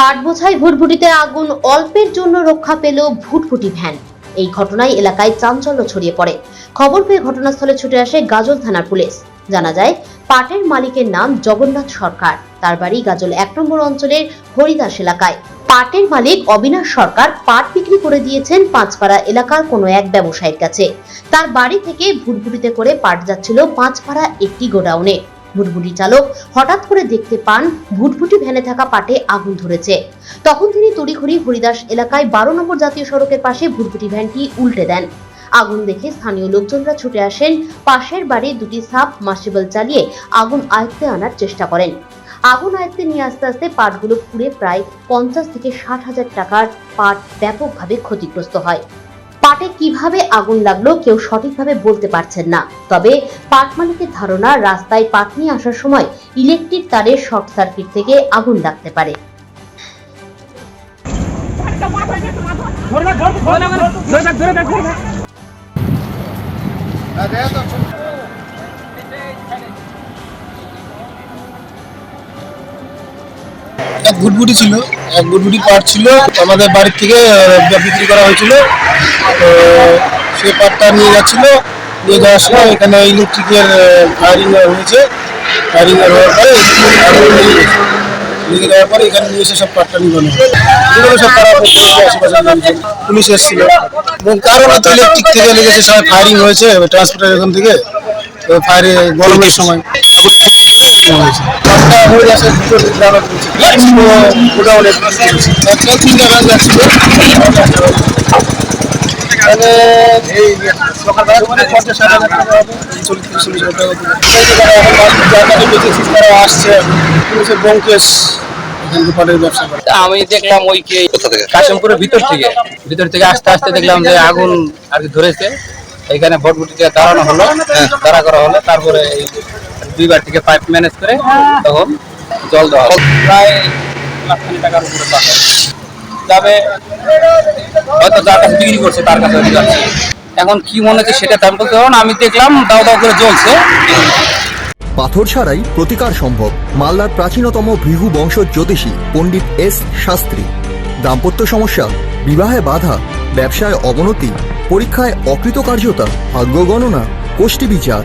পাট বোঝাই ভুটভুটিতে আগুন অল্পের জন্য রক্ষা পেল ভুটভুটি ভ্যান। এই ঘটনায় এলাকায় চাঞ্চল্য ছড়িয়ে পড়ে। খবর পেয়ে ঘটনাস্থলে ছুটে আসে গাজল থানার পুলিশ। জানা যায়, পাটের মালিকের নাম জগন্নাথ সরকার। তার বাড়ি গাজল এক নম্বর অঞ্চলের হরিদাস এলাকায়। পাটের মালিক অবিনাশ সরকার পাট বিক্রি করে দিয়েছেন পাঁচপাড়া এলাকার কোনো এক ব্যবসায়ীর কাছে। তার বাড়ি থেকে ভুটভুটিতে করে পাট যাচ্ছিল পাঁচপাড়া একটি গোডাউনে। ভুটভুটি চালক হঠাৎ করে দেখতে পান ভুটভুটি ভ্যানে থাকা পাটে আগুন ধরেছে। তখন তিনি তড়িঘড়ি হরিদাস এলাকায় বারো নম্বর জাতীয় সড়কের পাশে ভুটভুটি ভ্যানটি উল্টে দেন। আগুন দেখে স্থানীয় লোকজনরা ছুটে আসেন। পাশের বাড়ির দুটি সাপ মার্সিবল চালিয়ে আগুন আয়ত্তে আনার চেষ্টা করেন। আগুন আয়ত্তে নিয়ে আস্তে আস্তে পাটগুলো পুড়ে প্রায় পঞ্চাশ থেকে ষাট হাজার টাকার পাট ব্যাপকভাবে ক্ষতিগ্রস্ত হয়। পাটে কীভাবে আগুন লাগল কেউ সঠিকভাবে বলতে পারছেন না। তবে পাট মালিকের ধারণা রাস্তায় পাট নিয়ে আসার সময় ইলেকট্রিক তারের শর্ট সার্কিট থেকে আগুন লাগতে পারে। এক গুটগুটি ছিল, এক গুটগুটি পাট ছিল আমাদের বাড়ির থেকে বিক্রি করা হয়েছিল। তো সেই পাটটা নিয়ে যাচ্ছিল, নিয়ে যাওয়ার সময় এখানে ইলেকট্রিকের ফায়ারিং হয়েছে। ফায়ারিং হওয়ার পরে লেগে যাওয়ার পরে এখানে নিয়ে এসে সব পাটটা নিবানো সব পাড়া পুলিশ এসেছিল। এবং কারণ হয়তো ইলেকট্রিক থেকে লেগেছে সবাই ফায়ারিং হয়েছে ট্রান্সপোর্টের এখান থেকে। ফায়ারে গরমের সময়। হয়েছে হয়ে গ্রামের যাচ্ছিল মানে এই সকালবেলা মানে পঞ্চাশ ষাট হাজার টাকা হবে চল্লিশ চল্লিশ হাজার টাকা হবে। এই যে যারা এখন বেঁচেছিস তারা আসছে ব্যোমকেশ আমি দেখলাম ওই কি কাশিমপুরের ভিতর থেকে। ভিতর থেকে আস্তে আস্তে দেখলাম যে আগুন আর কি ধরেছে। এখানে ভটভটিতে দাঁড়ানো হলো দাঁড়া করা হলো তারপরে এই থেকে পাইপ ম্যানেজ করে তখন জল দেওয়া প্রায় লাখখানি টাকার উপরে পাবে যাবে হয়তো যার কাছে বিক্রি করছে, তার কাছে এখন কি মনে হচ্ছে সেটা তেমন আমি দেখলাম দাও দাও করে জ্বলছে। পাথর ছাড়াই প্রতিকার সম্ভব। মালদার প্রাচীনতম ভৃহু বংশ জ্যোতিষী পণ্ডিত এস শাস্ত্রী। দাম্পত্য সমস্যা, বিবাহে বাধা, ব্যবসায় অবনতি, পরীক্ষায় অকৃতকার্যতা, ভাগ্য গণনা গোষ্ঠী বিচার।